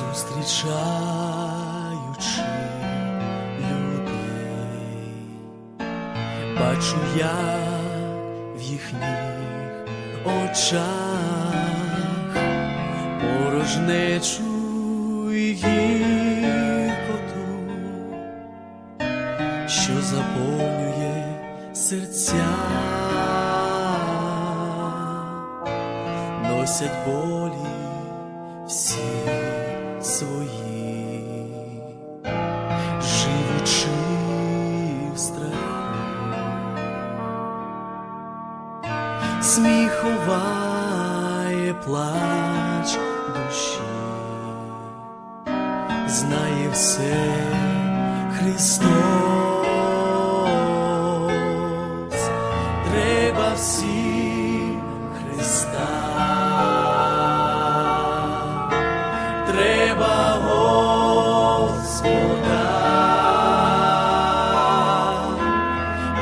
зустрічаючи людей, бачу я в їхніх очах порожнечу і гіркоту, що заповнює серця, носять болі всі свої, живучи в страху, сміх плач душі, знає все Христос, треба всім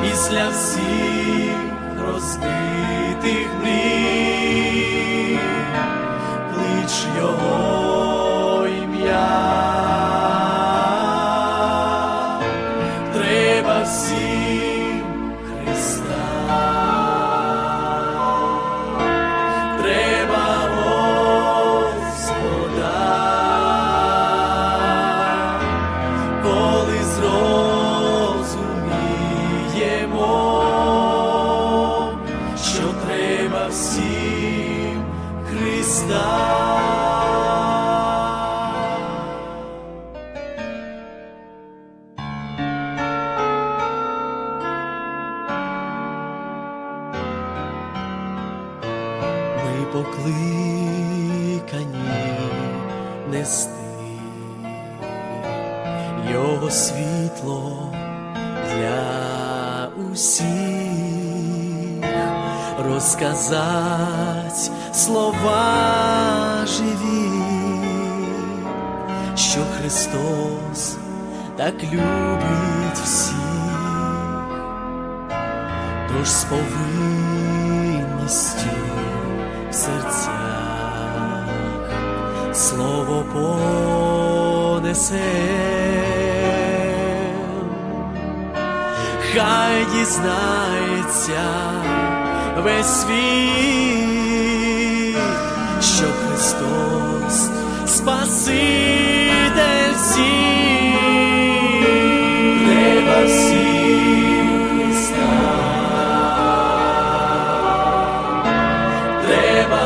після всіх розбитих мрій, клич його ім'я, треба всім Христа, треба Господа, коли зрозуміємо, покликані нести його світло для усіх, розказать слова живі, що Христос так любить всіх. Тож з повинністю в серцях слово понесе, хай дізнається весь світ, що Христос Спаситель всіх, треба всім Христа. Треба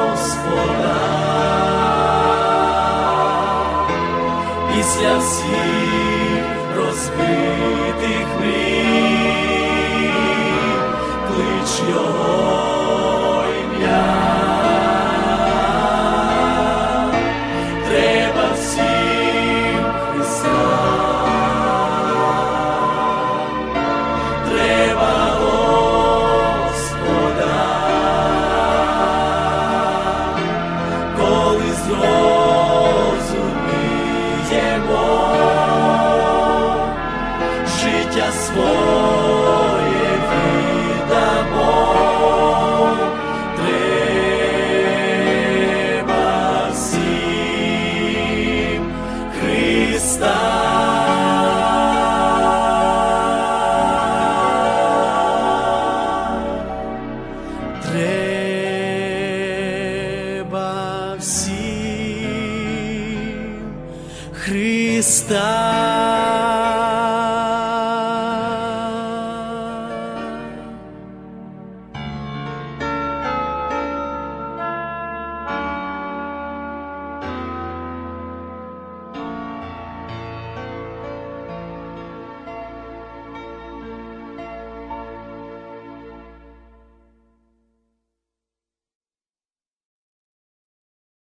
Господа. Після всіх розбитих мрій, клич його ім'я. Коли зрозуміємо життя своє está.